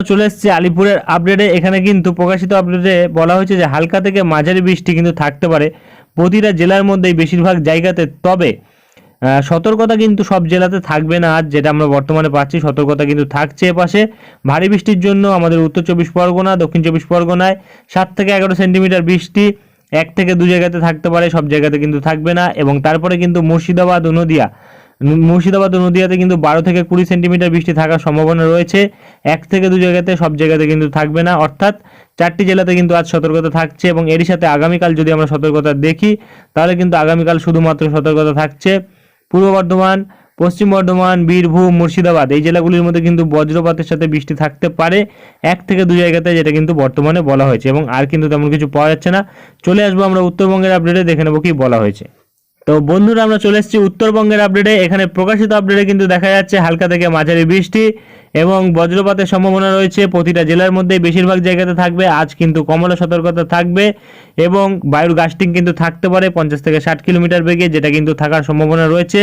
চলে এসেছে আলিপুরের আপডেটে। এখানে কিন্তু প্রকাশিত আপডেটে বলা হয়েছে যে, হালকা থেকে মাঝারি বৃষ্টি কিন্তু থাকতে পারে প্রতিটা জেলার মধ্যেই বেশিরভাগ জায়গাতে। তবে সতর্কতা কিন্তু সব জেলাতে থাকবে না আজ, যেটা আমরা বর্তমানে পাচ্ছি। সতর্কতা কিন্তু থাকছে এপাশে। ভারী বৃষ্টির জন্য আমাদের উত্তর চব্বিশ পরগনা, দক্ষিণ চব্বিশ পরগনায় সাত থেকে এগারো সেন্টিমিটার বৃষ্টি এক থেকে দু জায়গাতে থাকতে পারে, সব জায়গাতে কিন্তু থাকবে না। এবং তারপরে কিন্তু মুর্শিদাবাদ ও নদিয়া মুর্শিদাবাদ ও নদিয়াতে কিন্তু বারো থেকে কুড়ি সেন্টিমিটার বৃষ্টি থাকার সম্ভাবনা রয়েছে। এক থেকে দু জায়গাতে, সব জায়গাতে কিন্তু থাকবে না। অর্থাৎ চারটি জেলাতে কিন্তু আজ সতর্কতা থাকছে এবং এরই সাথে আগামীকাল যদি আমরা সতর্কতা দেখি, তাহলে কিন্তু আগামীকাল শুধুমাত্র সতর্কতা থাকছে। পূর্ব বর্ধমান, পশ্চিম বর্ধমান, বীরভূম, মুর্শিদাবাদ এই জেলাগুলির মধ্যে কিন্তু বজ্রপাতের সাথে বৃষ্টি থাকতে পারে। এক থেকে দু জায়গাতে যেটা কিন্তু বর্তমানে বলা হয়েছে এবং আর কিন্তু তেমন কিছু পাওয়া যাচ্ছে না। চলে আসব আমরা উত্তরবঙ্গের আপডেটে দেখে নেব কি বলা হয়েছে। তো বন্ধুরা, আমরা চলে এসেছি উত্তরবঙ্গের আপডেটে এখানে প্রকাশিত আপডেটে কিন্তু দেখা যাচ্ছে হালকা থেকে মাঝারি বৃষ্টি এবং বজ্রপাতের সম্ভাবনা রয়েছে। প্রতিটা জেলার মধ্যে বেশিরভাগ জায়গাতে থাকবে। আজ কিন্তু কমলা সতর্কতা থাকবে এবং বায়ুর গাস্টিং কিন্তু থাকতে পারে পঞ্চাশ থেকে ষাট কিলোমিটার বেগে, যেটা কিন্তু থাকার সম্ভাবনা রয়েছে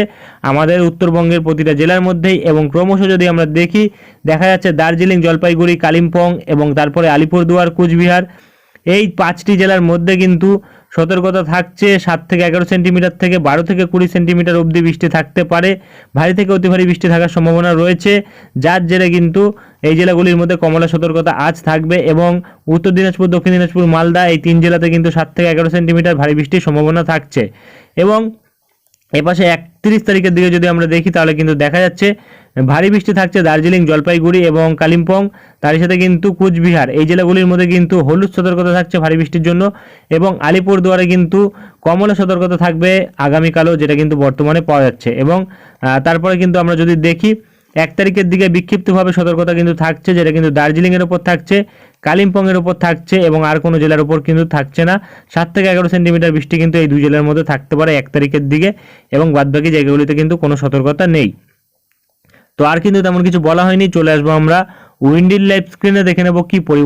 আমাদের উত্তরবঙ্গের প্রতিটা জেলার মধ্যেই। এবং ক্রমশ যদি আমরা দেখি, দেখা যাচ্ছে দার্জিলিং, জলপাইগুড়ি, কালিম্পং এবং তারপরে আলিপুরদুয়ার, কুচবিহার। এই পাঁচটি জেলার মধ্যে কিন্তু সতর্কতা থাকছে, সাত থেকে এগারো সেন্টিমিটার থেকে বারো থেকে কুড়ি সেন্টিমিটার অবধি বৃষ্টি থাকতে পারে। ভারী থেকে অতি ভারী বৃষ্টি থাকার সম্ভাবনা রয়েছে। যার জেরে কিন্তু এই জেলাগুলির মধ্যে কমলা সতর্কতা আজ থাকবে এবং উত্তর দিনাজপুর, দক্ষিণ দিনাজপুর, মালদা এই তিন জেলাতে কিন্তু সাত থেকে এগারো সেন্টিমিটার ভারী বৃষ্টির সম্ভাবনা থাকছে। এবং এপাশে একত্রিশ তারিখের দিকে যদি আমরা দেখি, তাহলে কিন্তু দেখা যাচ্ছে ভারী বৃষ্টি থাকছে দার্জিলিং, জলপাইগুড়ি এবং কালিম্পং। তারই সাথে কিন্তু কুচবিহার, এই জেলাগুলির মধ্যে কিন্তু হলুদ সতর্কতা থাকছে ভারী বৃষ্টির জন্য এবং আলিপুরদুয়ারে কিন্তু কমলা সতর্কতা থাকবে আগামীকালও, যেটা কিন্তু বর্তমানে পাওয়া যাচ্ছে। এবং তারপরে কিন্তু আমরা যদি দেখি, এক তারিখের দিকে বিক্ষিপ্তভাবে সতর্কতা কিন্তু থাকছে, যেটা কিন্তু দার্জিলিংয়ের ওপর থাকছে, কালিম্পংয়ের ওপর থাকছে এবং আর কোনো জেলার ওপর কিন্তু থাকছে না। সাত থেকে এগারো সেন্টিমিটার বৃষ্টি কিন্তু এই দুই জেলার মধ্যে থাকতে পারে এক তারিখের দিকে এবং বাদবাকি জায়গাগুলিতে কিন্তু কোনো সতর্কতা নেই। তো আর কিন্তু তেমন কিছু বলা হয়নি, চলে আসব আমরা। উইন্ডিল লাইভ স্ক্রিনে দেখে নেব কি পরি